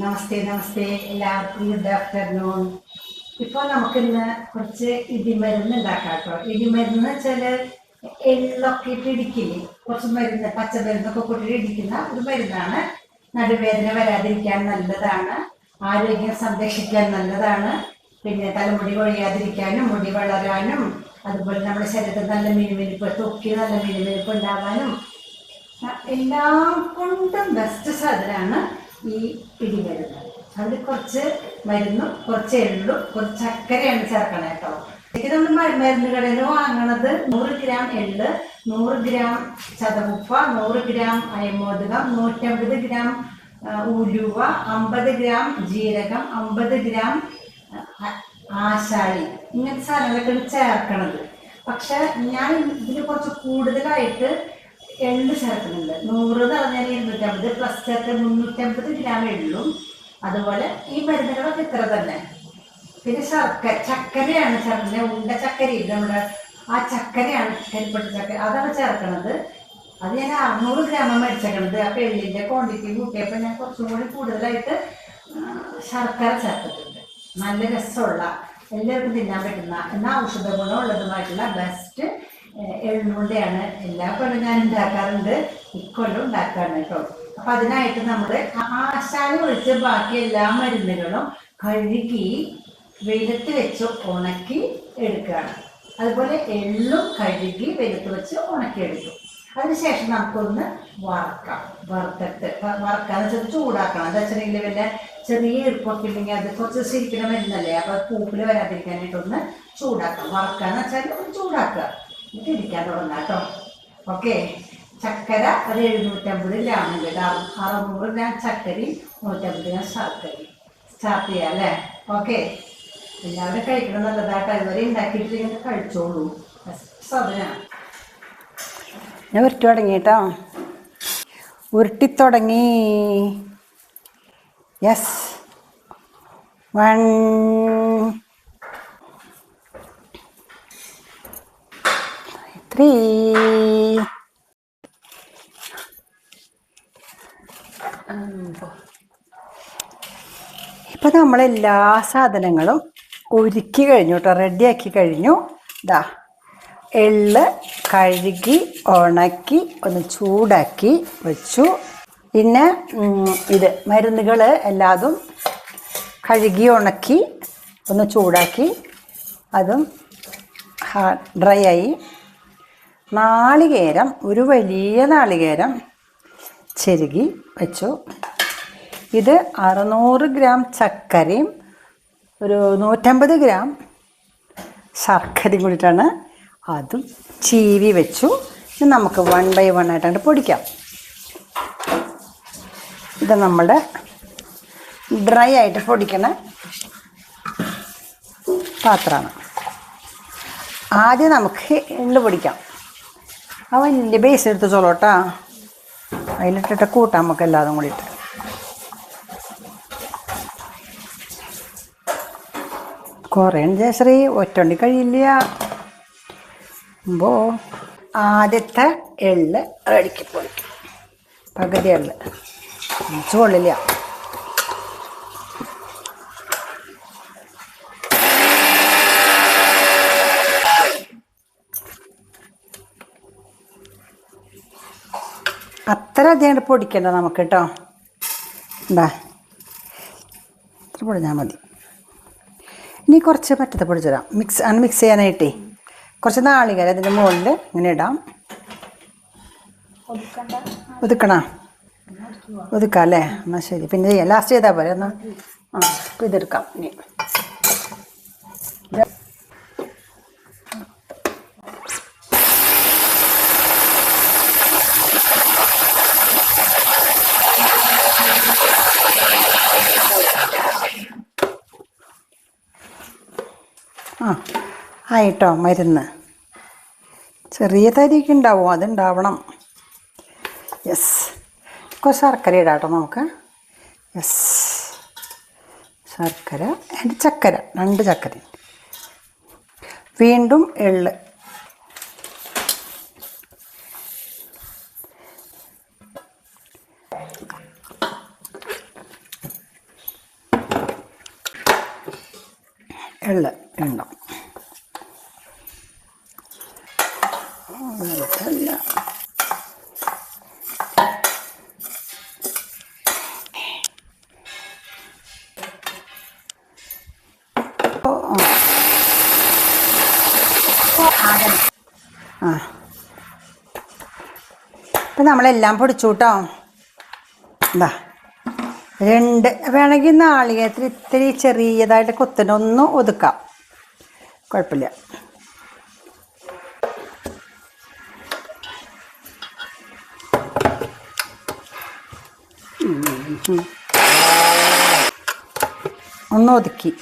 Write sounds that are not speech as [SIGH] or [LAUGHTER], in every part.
നമസ്തേ നമസ്തേ. എല്ലാവർക്കും good afternoon ഇപ്പോൾ നമുക്കിന്ന് കുറച്ച് ഇടിമരുന്ന് ഉണ്ടാക്കാം കേട്ടോ ഇടിമരുന്ന് വെച്ചാൽ എള്ളൊക്കെ ഇട്ട് ഇടിക്കില്ലേ? കുറച്ച് മരുന്ന് പച്ചമരുന്നൊക്കെ കൂട്ടിട്ട് ഇടിക്കുന്ന ഒരു മരുന്നാണ്. നടുവേദന വരാതിരിക്കാൻ നല്ലതാണ്. ആരോഗ്യം സംരക്ഷിക്കാൻ നല്ലതാണ്. പിന്നെ തലമുടി കൊഴിയാതിരിക്കാനും മുടി വളരാനും അതുപോലെ നമ്മുടെ ശരീരത്തിൽ നല്ല മിനുമിനിപ്പ് തൊക്കി നല്ല മിനുമിനിപ്പ് ഉണ്ടാകാനും എല്ലാം കൊണ്ടും ബെസ്റ്റ് സാധനമാണ്. ഈ പിടിമരുന്ന് അതിൽ കുറച്ച് മരുന്നും കുറച്ച് എള്ളും കുറച്ച് ചക്കരയാണ് ചേർക്കണേ കേട്ടോ ഇത് നമ്മൾ മരുന്ന് കടയിൽ വാങ്ങണത് നൂറ് ഗ്രാം എള്ള് നൂറ് ഗ്രാം ചതവുപ്പ നൂറ് ഗ്രാം അയമോദകം നൂറ്റമ്പത് ഗ്രാം ഉരുവ അമ്പത് ഗ്രാം ജീരകം അമ്പത് ഗ്രാം ആശാരി ഇങ്ങനത്തെ സാധനങ്ങളൊക്കെയാണ് ചേർക്കണത്. പക്ഷെ ഞാൻ ഇതിൽ കുറച്ച് കൂടുതലായിട്ട് എള്ള് ചേർക്കുന്നുണ്ട് നൂറ് എന്ന് പറഞ്ഞാൽ ഇരുന്നൂറ്റമ്പത് പ്ലസ് ചേർത്ത് മുന്നൂറ്റമ്പത് ഗ്രാം എള്ളും അതുപോലെ ഈ മരുന്നുകളൊക്കെ ഇത്ര തന്നെ. പിന്നെ ശർക്കര ചക്കരയാണ് ചേർക്കുന്നത് ഉണ്ട ചക്കരയില്ല നമ്മുടെ? ആ ചക്കരയാണ് കരിപ്പട്ട ചക്കര അതാണ് ചേർക്കണത്. അത് ഞാൻ അറുന്നൂറ് ഗ്രാമം മേടിച്ചേക്കണത്. അപ്പോൾ എള്ളിന്റെ ക്വാണ്ടിറ്റി കൂട്ടിയപ്പോൾ ഞാൻ കുറച്ചും കൂടി കൂടുതലായിട്ട് ശർക്കര ചേർത്തിട്ടുണ്ട്. നല്ല രസമുള്ള എല്ലാവർക്കും തിന്നാൻ പറ്റുന്ന എന്നാൽ ഔഷധ ഗുണമുള്ളതുമായിട്ടുള്ള ബെസ്റ്റ് എള്ളുണ്ടയാണ് എല്ലാ കൊല്ലം ഞാൻ ഉണ്ടാക്കാറുണ്ട്. ഇക്കൊല്ലം ഉണ്ടാക്കാറുണ്ട് കേട്ടോ. അപ്പൊ അതിനായിട്ട് നമ്മൾ ആശാല ഒഴിച്ച് ബാക്കി എല്ലാ മരുന്നുകളും കഴുകി വെയിലത്ത് വെച്ച് ഉണക്കി എടുക്കുകയാണ്. അതുപോലെ എള്ളും കഴുകി വെയിലത്ത് വെച്ച് ഉണക്കി എടുക്കും. അതിനുശേഷം നമുക്കൊന്ന് വറക്കാം. വറുത്തിട്ട്. വറക്കാന്ന് വെച്ചാൽ ചൂടാക്കണം. എന്താ വെച്ചിട്ടുണ്ടെങ്കിൽ വല്ല ചെറിയ ഈർപ്പൊക്കെ ഉണ്ടെങ്കിൽ അത് കുറച്ച് ശരിക്കണ മരുന്നല്ലേ? അപ്പൊ പൂപ്പിൽ വരാതിരിക്കാനായിട്ട് ഒന്ന് ചൂടാക്കാം. വറക്കാന്ന് വെച്ചാൽ ഒന്ന് ചൂടാക്കുക. എന്നിട്ട് തുടങ്ങാം കേട്ടോ. ഓക്കെ. ചക്കര അത് എഴുന്നൂറ്റമ്പത് ഗ്രാം ഉണ്ട് കേട്ടോ. അറു- അറുന്നൂറ് ഗ്രാം ചക്കരയും നൂറ്റമ്പത് ഗ്രാം ശർക്കരയും. സ്റ്റാർട്ട് ചെയ്യാം അല്ലേ? ഓക്കെ. എല്ലാവരും കഴിക്കണം നല്ലതായിട്ട് അതുവരെ ഉണ്ടാക്കിയിട്ട് ഇങ്ങനെ കഴിച്ചോളൂ. സാധനമാണ് ഞാൻ ഉരുട്ടി തുടങ്ങി കേട്ടോ. ഉരുട്ടി തുടങ്ങി. യെസ് വൺ ത്രീ ഇപ്പം നമ്മളെല്ലാ സാധനങ്ങളും ഒരുക്കി കഴിഞ്ഞു കേട്ടോ റെഡിയാക്കി കഴിഞ്ഞു. ഇതാ എള്ള് കഴുകി ഉണക്കി ഒന്ന് ചൂടാക്കി വെച്ചു. പിന്നെ ഇത് മരുന്നുകൾ എല്ലാതും കഴുകി ഉണക്കി ഒന്ന് ചൂടാക്കി അതും ഡ്രൈ ആയി. നാളികേരം ഒരു വലിയ നാളികേരം ചെരുകി വെച്ചു. ഇത് അറുന്നൂറ് ഗ്രാം ചക്കരയും ഒരു നൂറ്റമ്പത് ഗ്രാം ശർക്കരയും കൂടിയിട്ടാണ് അതും ചീവി വെച്ചു. ഇത് നമുക്ക് വൺ ബൈ വൺ ആയിട്ടാണ് പൊടിക്കാം. ഇത് നമ്മുടെ ഡ്രൈ ആയിട്ട് പൊടിക്കണ പാത്രമാണ്. ആദ്യം നമുക്ക് എള്ള് പൊടിക്കാം. ആ വലിയ ബേസ് എടുത്ത് ചോളോട്ടാ. അതിലിട്ടിട്ട് കൂട്ടാം നമുക്ക് എല്ലാതും കൂടിയിട്ട്. കുറേ ജയശ്രീ ഒറ്റണ്ടി കഴിയില്ല. അമ്പോ ആദ്യത്തെ എള്ള് റെഡിക്ക് പൊളിക്കും പകുതി എള്ള്. കൊള്ളില്ല അത്ര അധികം പൊടിക്കണ്ട നമുക്ക് കേട്ടോ ഉണ്ടാ ഇത്ര പൊടിഞ്ഞാൽ മതി. ഇനി കുറച്ച് പറ്റത്തെ പൊടിച്ചു തരാം മിക്സ് ആണ് മിക്സ് ചെയ്യാനായിട്ടേ. കുറച്ച് നാളികേരം അതിന്റെ മുകളിൽ ഇങ്ങനെ ഇടാം. ഒതുക്കണ ഒതുക്കാം അല്ലേ? എന്നാൽ ശരി. പിന്നെ ചെയ്യാം. ലാസ്റ്റ് ചെയ്താൽ പോരെ. എന്നാൽ ആ ഇതെടുക്കാം. ഇനി. ആയിട്ടോ മരുന്ന്. ചെറിയ തരിയൊക്കെ ഉണ്ടാവും അതുണ്ടാവണം. യെസ് കുറച്ച് ശർക്കര ഇടാട്ടോ നമുക്ക്. യെസ് ശർക്കര ആൻഡ് ചക്കര രണ്ട് ചക്കര. വീണ്ടും എള്ള്. എള്ള് ഉണ്ടാവും അതല്ല ആ. ഇപ്പം നമ്മളെല്ലാം പൊടിച്ചു കേട്ടോ എന്താ രണ്ട് വേണമെങ്കിൽ നാളികേരത്തിൽ ഇത്തിരി ചെറിയതായിട്ട് കൊത്തിനൊന്നും ഒതുക്കാം. കുഴപ്പമില്ല. ഒന്ന് ഒതുക്കി.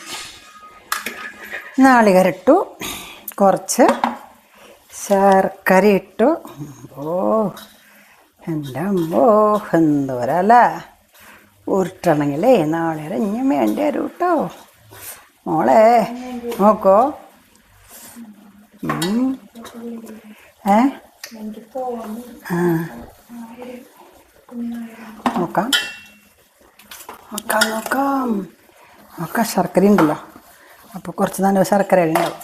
നാളികേരം ഇട്ടു കുറച്ച് ശർക്കര ഇട്ടു. ഓ എന്റെ അമ്മോ എന്തോരല്ലേ? ഉരുട്ടണമെങ്കിലേ നാളെ ഇഞ്ഞ വേണ്ടി വരും കേട്ടോ മോളെ നോക്കോ. ഏ? ആ. നോക്കാം. നോക്കാം നോക്കാം. നോക്കാം ശർക്കര ഉണ്ടല്ലോ. അപ്പോൾ കുറച്ച് നല്ല ശർക്കര ഉണ്ടാവും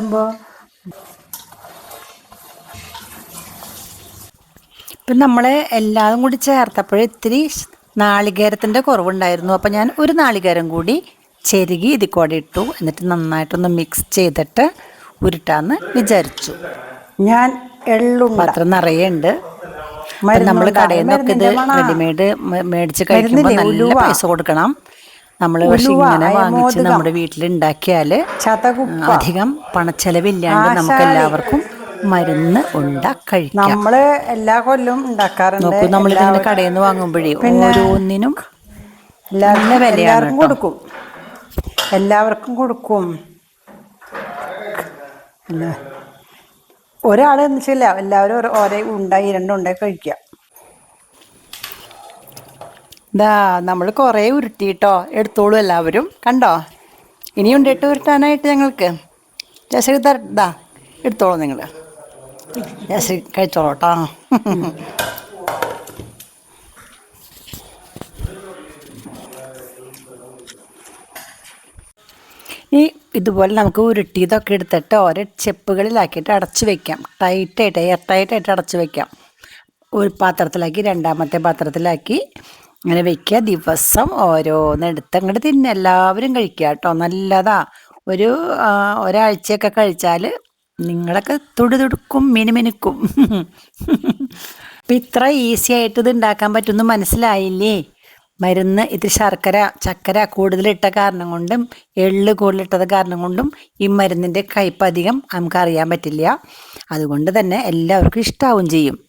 അപ്പോൾ ഇപ്പം നമ്മൾ എല്ലാതും കൂടി ചേർത്തപ്പോൾ ഇത്തിരി നാളികേരത്തിന്റെ കുറവുണ്ടായിരുന്നു. അപ്പോൾ ഞാൻ ഒരു നാളികേരം കൂടി ചെരുകി ഇതിൽ കൂടെ ഇട്ടു. എന്നിട്ട് നന്നായിട്ടൊന്ന് മിക്സ് ചെയ്തിട്ട് ഉരുട്ടാന്ന് വിചാരിച്ചു. ഞാൻ എള്ളുണ്ട. പാത്രം നിറയെ ഉണ്ട് നമ്മൾ കടയിൽ നിന്നൊക്കെ ഇത് റെഡിമെയ്ഡ് മേടിച്ച് കഴിക്കുമ്പോൾ നല്ല പൈസ കൊടുക്കണം. നമ്മൾ പക്ഷെ ഇങ്ങനെ വാങ്ങിച്ച് നമ്മുടെ വീട്ടിൽ ഉണ്ടാക്കിയാൽ അധികം പണച്ചെലവില്ലാണ്ട് നമുക്ക് എല്ലാവർക്കും മരുന്ന് ഉണ്ടാക്കഴിക്കാം നമ്മൾ എല്ലാ കൊല്ലവും ഉണ്ടാക്കാറുണ്ട്. നോക്കൂ നമ്മൾ ഇതിങ്ങനെ കടയിൽ നിന്ന് വാങ്ങുമ്പോഴേ ഓരോന്നിനും നല്ല വിലയാണ് കൊടുക്കും. എല്ലാവർക്കും കൊടുക്കും. അല്ല ഒരാൾ വെച്ചില്ല എല്ലാവരും ഓരോ- ഉണ്ടായി രണ്ടുണ്ടായി കഴിക്കുക. ഇതാ നമ്മൾ കുറേ ഉരുട്ടിട്ടോ എടുത്തോളൂ എല്ലാവരും. കണ്ടോ? ഇനി ഉണ്ടിട്ട് ഉരുട്ടാനായിട്ട് ഞങ്ങൾക്ക്. ജയശ്രീ തരട്ടാ എടുത്തോളൂ നിങ്ങൾ ജയശ്രീ കഴിച്ചോളൂ കേട്ടോ ഈ ഇതുപോലെ നമുക്ക് ഉരുട്ടിയതൊക്കെ എടുത്തിട്ട് ഓരോ ചെപ്പുകളിലാക്കിയിട്ട് അടച്ചു വെക്കാം. ടൈറ്റായിട്ട് എയർ ടൈറ്റായിട്ട് അടച്ചു വെക്കാം. ഒരു പാത്രത്തിലാക്കി രണ്ടാമത്തെ പാത്രത്തിലാക്കി അങ്ങനെ വെക്കുക. ദിവസം ഓരോന്നെടുത്ത് അങ്ങോട്ട് തിന്നെ എല്ലാവരും കഴിക്കുക കേട്ടോ. നല്ലതാ. ഒരു ഒരാഴ്ചയൊക്കെ കഴിച്ചാൽ നിങ്ങളൊക്കെ തുടുതുടുക്കും മിനുമിനുക്കും. [LAUGHS] അപ്പം ഇത്ര ഈസി ആയിട്ട് ഇത് ഉണ്ടാക്കാൻ പറ്റുമെന്ന് മനസ്സിലായില്ലേ? മരുന്ന് ഇത്തിരി ശർക്കര ചക്കര കൂടുതലിട്ട കാരണം കൊണ്ടും എള്ള് കൂടുതലിട്ടത് കാരണം കൊണ്ടും ഈ മരുന്നിന്റെ കയ്പ് അധികം നമുക്ക് അറിയാൻ പറ്റില്ല. അതുകൊണ്ട് തന്നെ എല്ലാവർക്കും ഇഷ്ടാവും ചെയ്യും.